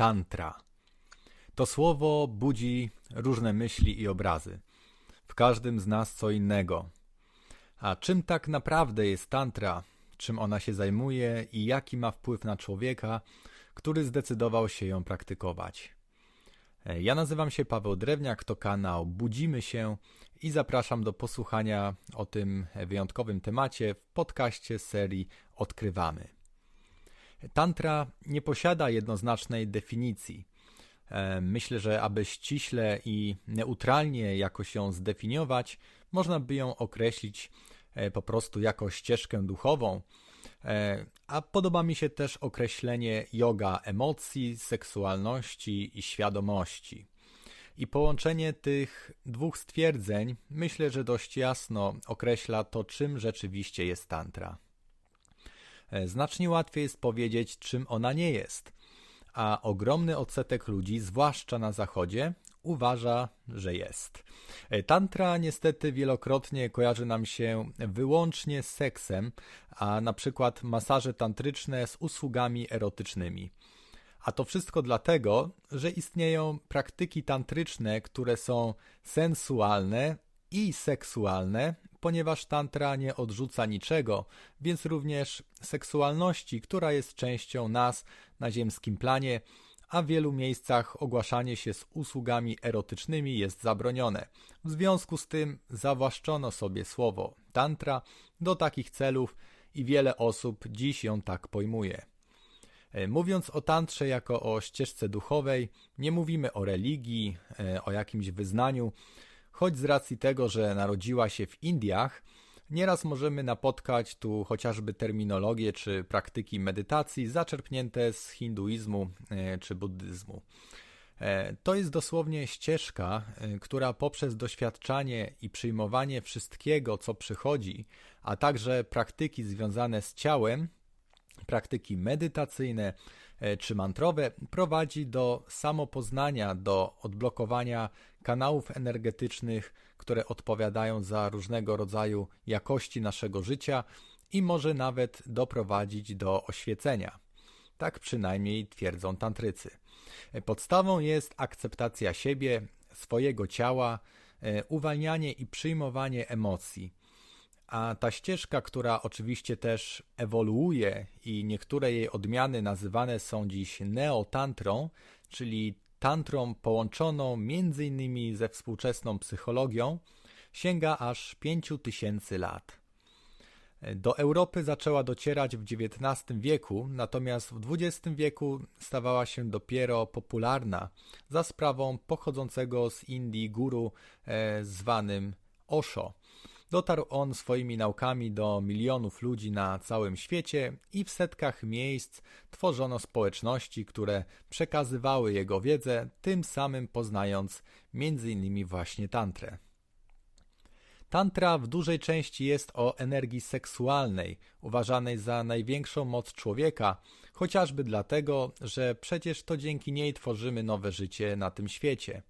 Tantra. To słowo budzi różne myśli i obrazy. W każdym z nas co innego. A czym tak naprawdę jest tantra? Czym ona się zajmuje i jaki ma wpływ na człowieka, który zdecydował się ją praktykować? E, ja nazywam się Paweł Drewniak, to kanał Budzimy się i zapraszam do posłuchania o tym wyjątkowym temacie w podcaście serii Odkrywamy. Tantra nie posiada jednoznacznej definicji. E, myślę, że aby ściśle i neutralnie jakoś ją zdefiniować, można by ją określić e, po prostu jako ścieżkę duchową. E, a podoba mi się też określenie yoga emocji, seksualności i świadomości. I połączenie tych dwóch stwierdzeń myślę, że dość jasno określa to, czym rzeczywiście jest tantra. Znacznie łatwiej jest powiedzieć, czym ona nie jest a ogromny odsetek ludzi, zwłaszcza na zachodzie, uważa, że jest. Tantra niestety wielokrotnie kojarzy nam się wyłącznie z seksem, a na przykład masaże tantryczne z usługami erotycznymi. A to wszystko dlatego, że istnieją praktyki tantryczne, które są sensualne i seksualne, ponieważ tantra nie odrzuca niczego, więc również seksualności, która jest częścią nas na ziemskim planie, a w wielu miejscach ogłaszanie się z usługami erotycznymi jest zabronione. W związku z tym zawłaszczono sobie słowo tantra do takich celów i wiele osób dziś ją tak pojmuje. E, mówiąc o tantrze jako o ścieżce duchowej, nie mówimy o religii, e, o jakimś wyznaniu, choć z racji tego, że narodziła się w Indiach, nieraz możemy napotkać tu chociażby terminologię czy praktyki medytacji zaczerpnięte z hinduizmu e, czy buddyzmu. E, to jest dosłownie ścieżka, e, która poprzez doświadczanie i przyjmowanie wszystkiego, co przychodzi, a także praktyki związane z ciałem, praktyki medytacyjne czy mantrowe, prowadzi do samopoznania, do odblokowania kanałów energetycznych, które odpowiadają za różnego rodzaju jakości naszego życia i może nawet doprowadzić do oświecenia. Tak przynajmniej twierdzą tantrycy. Podstawą jest akceptacja siebie, swojego ciała, e, uwalnianie i przyjmowanie emocji. A ta ścieżka, która oczywiście też ewoluuje i niektóre jej odmiany nazywane są dziś neotantrą, czyli tantrą połączoną m.in. ze współczesną psychologią, sięga aż 5000 lat. Do Europy zaczęła docierać w XIX wieku, natomiast w XX wieku stawała się dopiero popularna za sprawą pochodzącego z Indii guru e, zwanym Osho. Dotarł on swoimi naukami do milionów ludzi na całym świecie i w setkach miejsc tworzono społeczności, które przekazywały jego wiedzę, tym samym poznając m.in. właśnie tantrę. Tantra w dużej części jest o energii seksualnej, uważanej za największą moc człowieka, chociażby dlatego, że przecież to dzięki niej tworzymy nowe życie na tym świecie.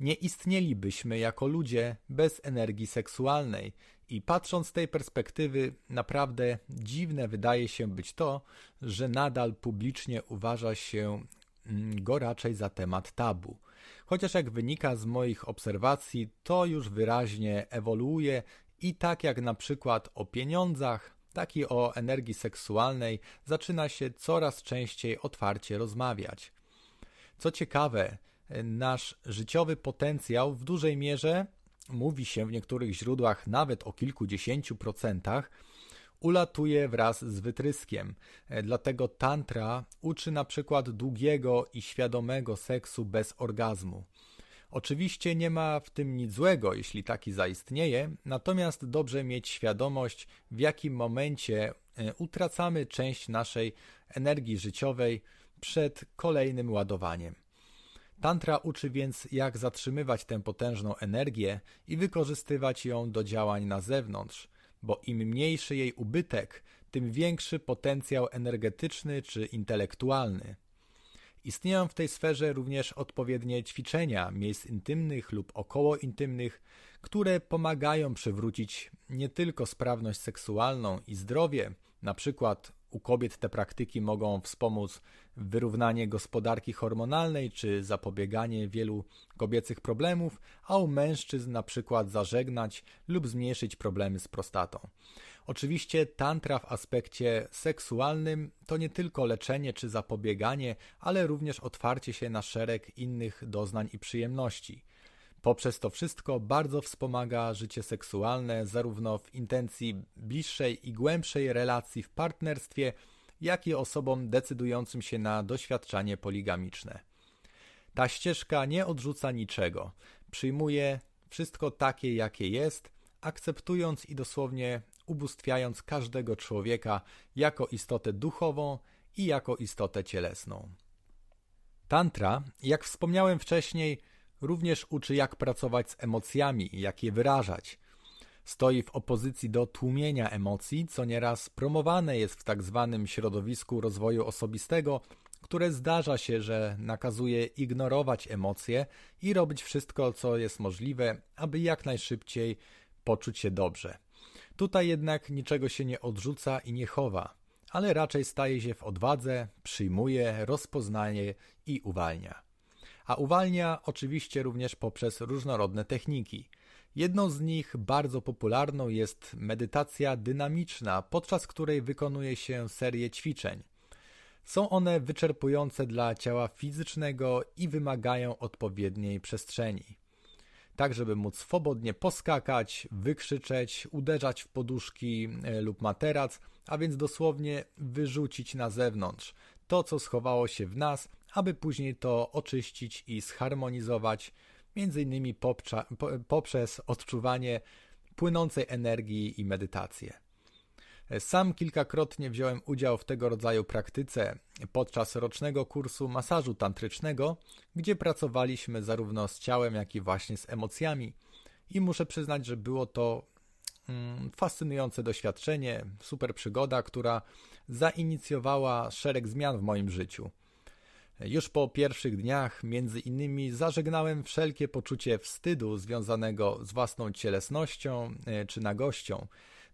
Nie istnielibyśmy jako ludzie bez energii seksualnej i patrząc z tej perspektywy, naprawdę dziwne wydaje się być to, że nadal publicznie uważa się mm, go raczej za temat tabu. Chociaż jak wynika z moich obserwacji, to już wyraźnie ewoluuje i tak jak na przykład o pieniądzach, tak i o energii seksualnej zaczyna się coraz częściej otwarcie rozmawiać. Co ciekawe, nasz życiowy potencjał w dużej mierze, mówi się w niektórych źródłach nawet o kilkudziesięciu procentach, ulatuje wraz z wytryskiem. E, dlatego tantra uczy na przykład długiego i świadomego seksu bez orgazmu. Oczywiście nie ma w tym nic złego, jeśli taki zaistnieje, natomiast dobrze mieć świadomość, w jakim momencie e, utracamy część naszej energii życiowej przed kolejnym ładowaniem. Tantra uczy więc, jak zatrzymywać tę potężną energię i wykorzystywać ją do działań na zewnątrz, bo im mniejszy jej ubytek, tym większy potencjał energetyczny czy intelektualny. Istnieją w tej sferze również odpowiednie ćwiczenia miejsc intymnych lub okołointymnych, które pomagają przywrócić nie tylko sprawność seksualną i zdrowie, na przykład u kobiet te praktyki mogą wspomóc wyrównanie gospodarki hormonalnej czy zapobieganie wielu kobiecych problemów, a u mężczyzn na przykład zażegnać lub zmniejszyć problemy z prostatą. Oczywiście tantra w aspekcie seksualnym to nie tylko leczenie czy zapobieganie, ale również otwarcie się na szereg innych doznań i przyjemności. Poprzez to wszystko bardzo wspomaga życie seksualne, zarówno w intencji bliższej i głębszej relacji w partnerstwie, jak i osobom decydującym się na doświadczanie poligamiczne. Ta ścieżka nie odrzuca niczego, przyjmuje wszystko takie, jakie jest, akceptując i dosłownie ubóstwiając każdego człowieka jako istotę duchową i jako istotę cielesną. Tantra, jak wspomniałem wcześniej, również uczy, jak pracować z emocjami, jak je wyrażać. Stoi w opozycji do tłumienia emocji, co nieraz promowane jest w tak zwanym środowisku rozwoju osobistego, które zdarza się, że nakazuje ignorować emocje i robić wszystko, co jest możliwe, aby jak najszybciej poczuć się dobrze. Tutaj jednak niczego się nie odrzuca i nie chowa, ale raczej staje się w odwadze, przyjmuje, rozpoznaje i uwalnia. A uwalnia oczywiście również poprzez różnorodne techniki. Jedną z nich, bardzo popularną, jest medytacja dynamiczna, podczas której wykonuje się serię ćwiczeń. Są one wyczerpujące dla ciała fizycznego i wymagają odpowiedniej przestrzeni tak żeby móc swobodnie poskakać, wykrzyczeć, uderzać w poduszki e, lub materac, a więc dosłownie wyrzucić na zewnątrz to, co schowało się w nas, aby później to oczyścić i zharmonizować, między innymi poprzez odczuwanie płynącej energii i medytację. Sam kilkakrotnie wziąłem udział w tego rodzaju praktyce podczas rocznego kursu masażu tantrycznego, gdzie pracowaliśmy zarówno z ciałem, jak i właśnie z emocjami. I muszę przyznać, że było to mm, fascynujące doświadczenie, super przygoda, która zainicjowała szereg zmian w moim życiu. Już po pierwszych dniach, między innymi, zażegnałem wszelkie poczucie wstydu związanego z własną cielesnością e, czy nagością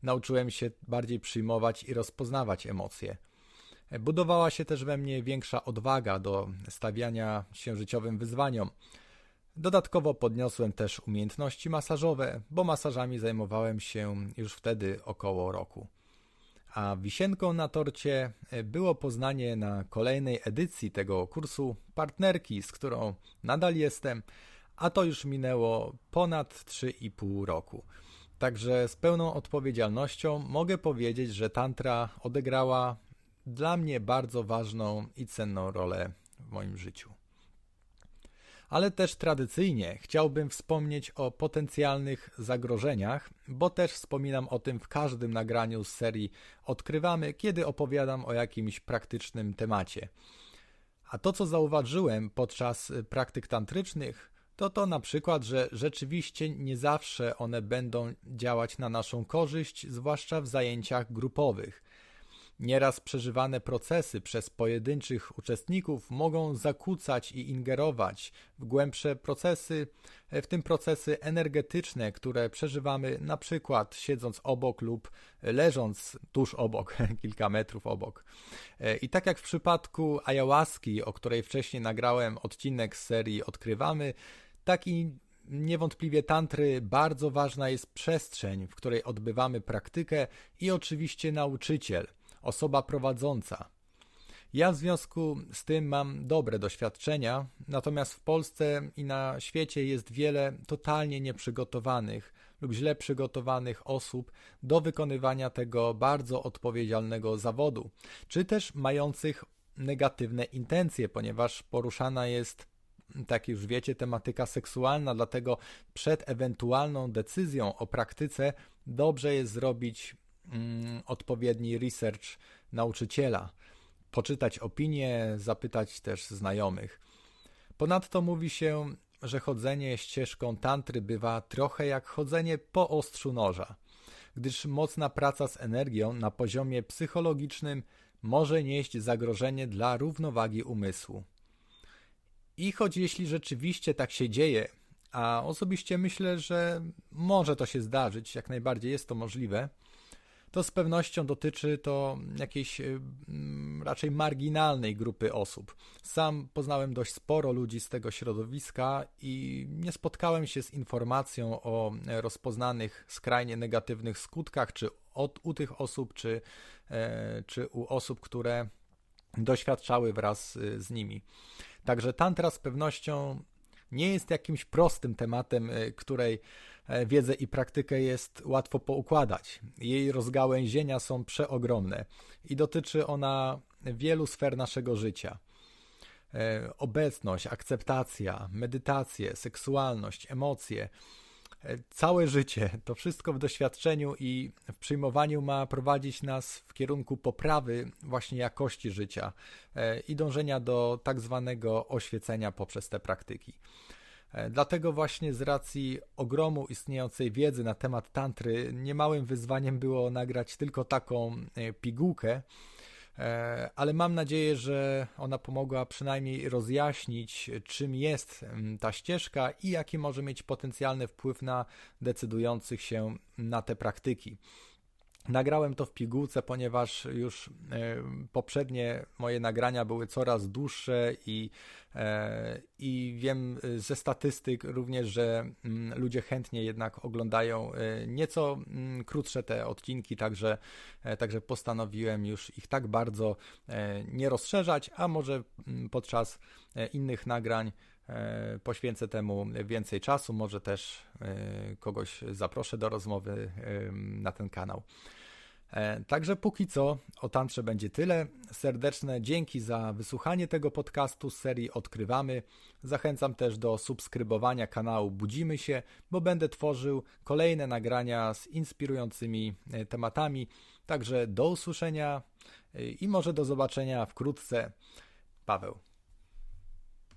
nauczyłem się bardziej przyjmować i rozpoznawać emocje. Budowała się też we mnie większa odwaga do stawiania się życiowym wyzwaniom. Dodatkowo podniosłem też umiejętności masażowe, bo masażami zajmowałem się już wtedy około roku. A wisienką na torcie było poznanie na kolejnej edycji tego kursu partnerki, z którą nadal jestem, a to już minęło ponad 3,5 roku. Także z pełną odpowiedzialnością mogę powiedzieć, że Tantra odegrała dla mnie bardzo ważną i cenną rolę w moim życiu. Ale też tradycyjnie chciałbym wspomnieć o potencjalnych zagrożeniach, bo też wspominam o tym w każdym nagraniu z serii Odkrywamy, kiedy opowiadam o jakimś praktycznym temacie. A to, co zauważyłem podczas praktyk tantrycznych, to to na przykład, że rzeczywiście nie zawsze one będą działać na naszą korzyść, zwłaszcza w zajęciach grupowych. Nieraz przeżywane procesy przez pojedynczych uczestników mogą zakłócać i ingerować w głębsze procesy, w tym procesy energetyczne, które przeżywamy na przykład siedząc obok lub leżąc tuż obok, kilka metrów obok. I tak jak w przypadku ayahuaski, o której wcześniej nagrałem odcinek z serii Odkrywamy, tak i niewątpliwie tantry bardzo ważna jest przestrzeń, w której odbywamy praktykę i oczywiście nauczyciel, osoba prowadząca. Ja w związku z tym mam dobre doświadczenia, natomiast w Polsce i na świecie jest wiele totalnie nieprzygotowanych lub źle przygotowanych osób do wykonywania tego bardzo odpowiedzialnego zawodu, czy też mających negatywne intencje, ponieważ poruszana jest tak już wiecie, tematyka seksualna, dlatego przed ewentualną decyzją o praktyce dobrze jest zrobić mm, odpowiedni research nauczyciela, poczytać opinie, zapytać też znajomych. Ponadto mówi się, że chodzenie ścieżką tantry bywa trochę jak chodzenie po ostrzu noża, gdyż mocna praca z energią na poziomie psychologicznym może nieść zagrożenie dla równowagi umysłu. I choć jeśli rzeczywiście tak się dzieje, a osobiście myślę, że może to się zdarzyć, jak najbardziej jest to możliwe, to z pewnością dotyczy to jakiejś y, mm, raczej marginalnej grupy osób. Sam poznałem dość sporo ludzi z tego środowiska i nie spotkałem się z informacją o rozpoznanych skrajnie negatywnych skutkach, czy od, u tych osób, czy, e, czy u osób, które doświadczały wraz y, z nimi. Także tantra z pewnością nie jest jakimś prostym tematem, y, której wiedzę i praktykę jest łatwo poukładać. Jej rozgałęzienia są przeogromne i dotyczy ona wielu sfer naszego życia. E, obecność, akceptacja, medytację, seksualność, emocje, E, całe życie, to wszystko w doświadczeniu i w przyjmowaniu ma prowadzić nas w kierunku poprawy właśnie jakości życia e, i dążenia do tak zwanego oświecenia poprzez te praktyki. E, dlatego właśnie z racji ogromu istniejącej wiedzy na temat tantry, niemałym wyzwaniem było nagrać tylko taką pigułkę, E, ale mam nadzieję, że ona pomogła przynajmniej rozjaśnić, czym jest mm, ta ścieżka i jaki może mieć potencjalny wpływ na decydujących się na te praktyki. Nagrałem to w pigułce, ponieważ już e, poprzednie moje nagrania były coraz dłuższe i, e, i wiem ze statystyk również, że mm, ludzie chętnie jednak oglądają e, nieco mm, krótsze te odcinki, także, także postanowiłem już ich tak bardzo nie rozszerzać, a może mm, podczas innych nagrań poświęcę temu więcej czasu, może też kogoś zaproszę do rozmowy na ten kanał. E, także póki co o tantrze będzie tyle. Serdeczne dzięki za wysłuchanie tego podcastu z serii Odkrywamy. Zachęcam też do subskrybowania kanału Budzimy się, bo będę tworzył kolejne nagrania z inspirującymi e, tematami. Także do usłyszenia e, i może do zobaczenia wkrótce. Paweł.